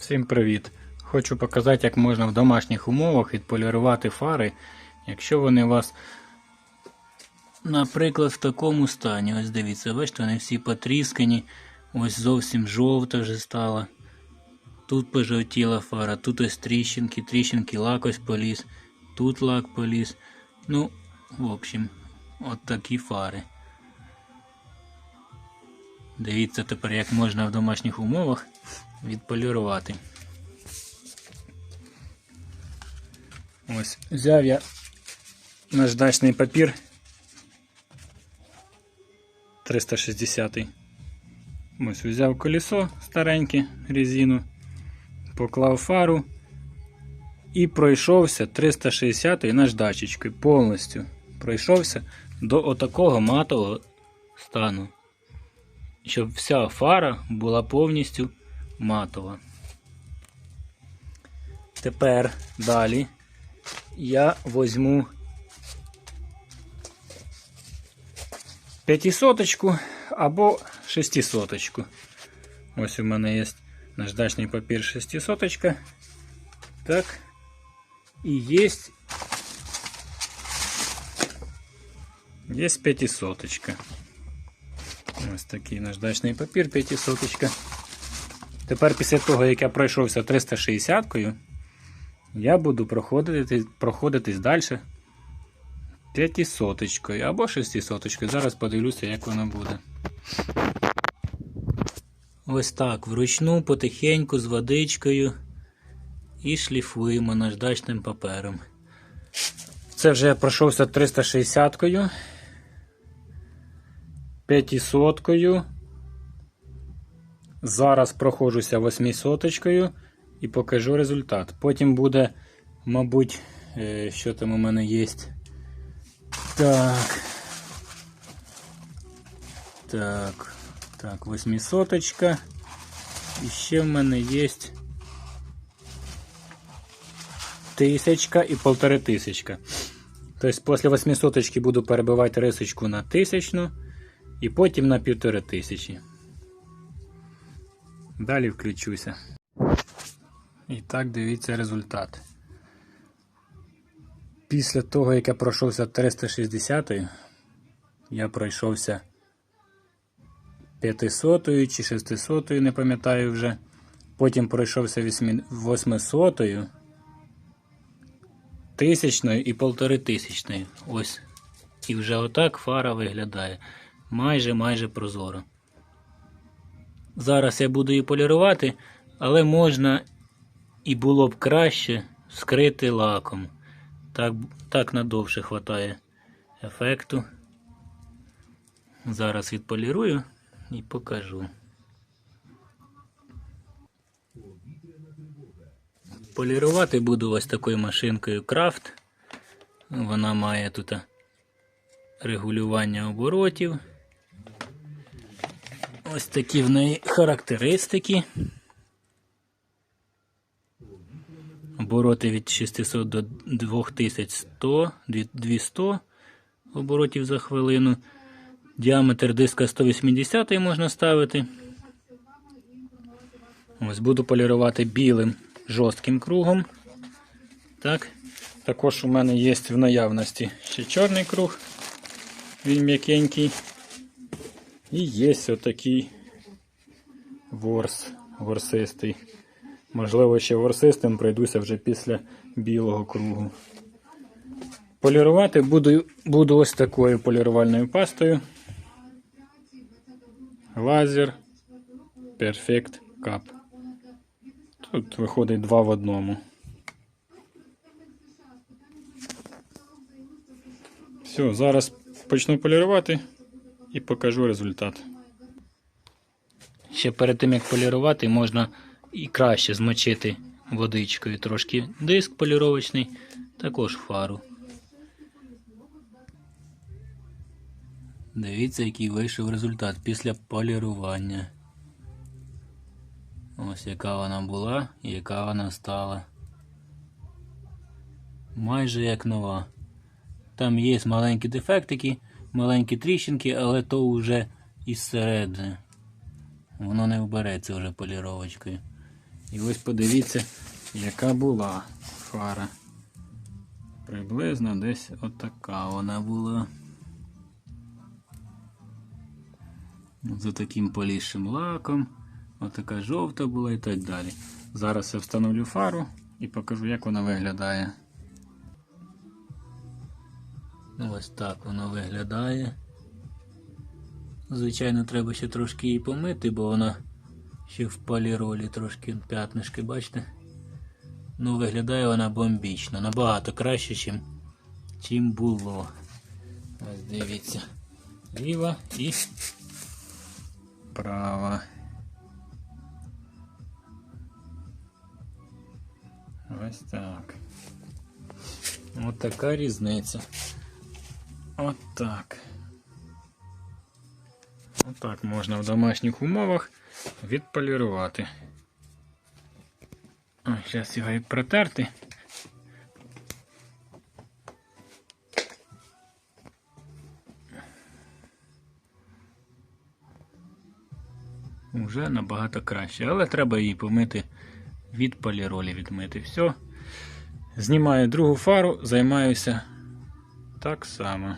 Всім привіт! Хочу показати, як можна в домашніх умовах відполірувати фари, якщо вони у вас, наприклад, в такому стані. Ось дивіться, бачите, вони всі потріскані, ось зовсім жовта вже стала. Тут пожовтіла фара, тут ось тріщинки, тріщинки, лак ось поліз, тут лак поліз. Ну, в общем, от такі фари. Дивіться тепер, як можна в домашніх умовах відполірувати. Ось взяв я наждачний папір 360. Ось взяв колесо стареньке резину, поклав фару і пройшовся 360 наждачечкою повністю. Пройшовся до отакого матового стану. Щоб вся фара була повністю матова. Тепер далі я возьму п'ятисоточку або шестисоточку. Ось у мене є наждачний папір шестисоточка. Так. І є є п'ятисоточка. Ось такий наждачний папір п'ятисоточка. Тепер після того, як я пройшовся 360-кою, я буду проходити, проходитись далі п'ятисоточкою або шестисоточкою. Зараз подивлюся, як воно буде. Ось так, вручну, потихеньку, з водичкою і шліфуємо наждачним папером. Це вже я пройшовся 360-кою, п'ятисоткою. Зараз проходжуся восьмисоточкою і покажу результат. Потім буде, мабуть, е, що там у мене є. Так. Так. Так, восьмисоточка. І ще в мене є тисячка і полтори тисячка. Тобто після восьмисоточки буду перебивати рисочку на тисячну і потім на півтори тисячі. Далі включуся. І так дивіться результат. Після того, як я пройшовся 360, я пройшовся 500 чи 600, не пам'ятаю вже. Потім пройшовся 800, тисячною і полтори тисячною. Ось. І вже отак фара виглядає. Майже майже прозоро. Зараз я буду її полірувати, але можна і було б краще скрити лаком. Так, так надовше хватає ефекту. Зараз відполірую і покажу. Полірувати буду ось такою машинкою Крафт. Вона має тут регулювання оборотів. Ось такі в неї характеристики. Обороти від 600 до 2100, 200 оборотів за хвилину. Діаметр диска 180 можна ставити. Ось буду полірувати білим жорстким кругом. Так. Також у мене є в наявності ще чорний круг. Він м'якенький. І є отакий ворс, ворсистий. Можливо, ще ворсистим пройдуся вже після білого кругу. Полірувати буду, буду ось такою полірувальною пастою. Лазер Perfect Cup. Тут виходить два в одному. Все, зараз почну полірувати і покажу результат. Ще перед тим як полірувати, можна і краще змочити водичкою трошки диск поліровочний, також фару. Дивіться, який вийшов результат після полірування. Ось яка вона була і яка вона стала. Майже як нова. Там є маленькі дефектики, маленькі тріщинки, але то вже із середини. Воно не вбереться вже поліровочкою. І ось подивіться, яка була фара. Приблизно десь отака вона була. За таким полізшим лаком. Отака жовта була і так далі. Зараз я встановлю фару і покажу, як вона виглядає. Ось так воно виглядає. Звичайно, треба ще трошки її помити, бо вона ще в поліролі трошки п'ятнишки, бачите? Ну, виглядає вона бомбічно, набагато краще, чим, чим було. Ось дивіться. Ліва і права. Ось так. От така різниця. От так. Отак можна в домашніх умовах відполірувати. Зараз його і протерти. Уже набагато краще, але треба її помити від поліролі відмити. Все. Знімаю другу фару, займаюся так само.